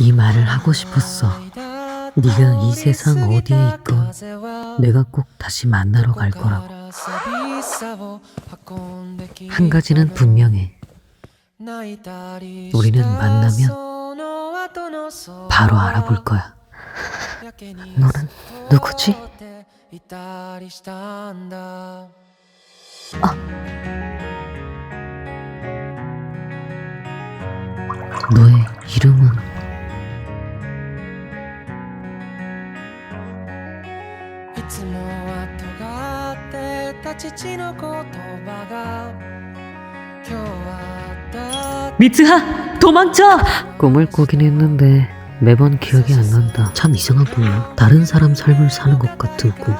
이 말을 하고 싶었어. 네가 이 세상 어디에 있건 내가 꼭 다시 만나러 갈 거라고. 한 가지는 분명해. 우리는 만나면 바로 알아볼 거야. 너는 누구지? 아. 너의 이름은 つもは尖ってた父の言葉が今日は 미츠하 도망쳐! 꿈을 꾸긴 했는데 매번 기억이 안 난다. 참 이상하고 다른 사람 삶을 사는 것 같은 꿈.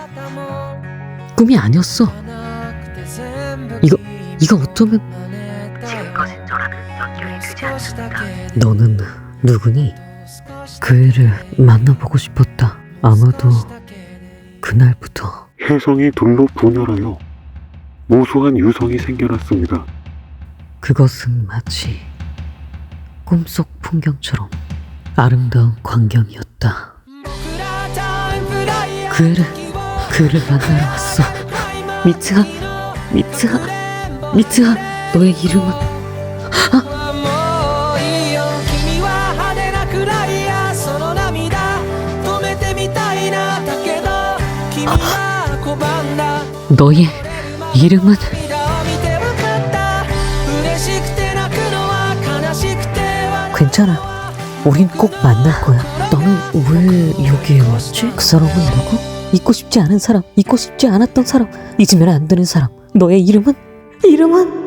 꿈이 아니었어. 이거 이거 어쩌면 지금까진 저라는 연결이 되지 않습니다 너는 누구니? 그 애를 만나보고 싶었다. 아마도 그날부터 혜성이 둘로 분열하여 무수한 유성이 생겨났습니다. 그것은 마치 꿈속 풍경처럼 아름다운 광경이었다. 그 애를 그 애를 만나러 왔어. 미츠하 미츠하 미츠하 너의 이름은 も 너의 이름은 괜찮아. 우린 꼭 만날 거야. 너는 왜 여기에 왔지? 그 사람은 누구? 잊고 싶지 않은 사람, 잊고 싶지 않았던 사람, 잊으면 안 되는 사람. 너의 이름은? 이름은?